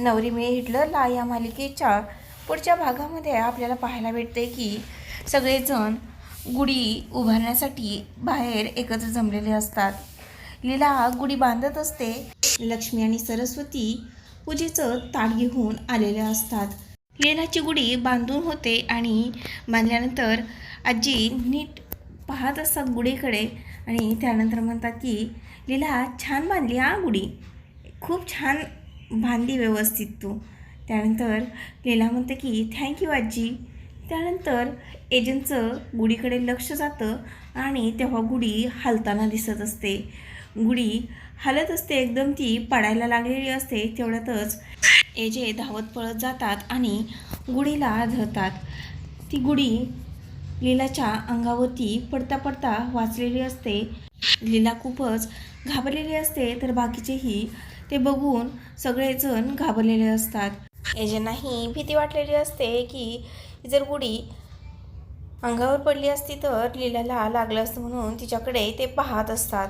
नवरी मी हिटलरला या मालिकेच्या पुढच्या भागामध्ये आपल्याला पाहायला भेटते की सगळेजण गुढी उभारण्यासाठी बाहेर एकत्र जमलेले असतात. लीला गुढी बांधत असते. लक्ष्मी आणि सरस्वती पूजेचं ताट घेऊन आलेले असतात. लीलाची गुढी बांधून होते आणि बांधल्यानंतर आजी नीट पाहत असतात गुढीकडे आणि त्यानंतर म्हणतात की लीला छान बांधली हा गुढी. खूप छान बांधली व्यवस्थित तू. त्यानंतर लीला म्हणते की थँक्यू आजी. त्यानंतर एजंटचं गुढीकडे लक्ष जातं आणि तेव्हा गुढी हलताना दिसत असते. गुढी हलत असते एकदम ती पडायला लागलेली असते तेवढ्यातच एजे धावत पळत जातात आणि गुढीला धरतात. ती गुढी लीलाच्या अंगावरती पडता पडता वाचलेली असते. लीला खूपच घाबरलेली असते तर बाकीचेही ते बघून सगळेजण घाबरलेले असतात. एजंनाही भीती वाटलेली असते की जर गुढी अंगावर पडली असती तर लीलाला लागलं असतं म्हणून तिच्याकडे ते पाहत असतात.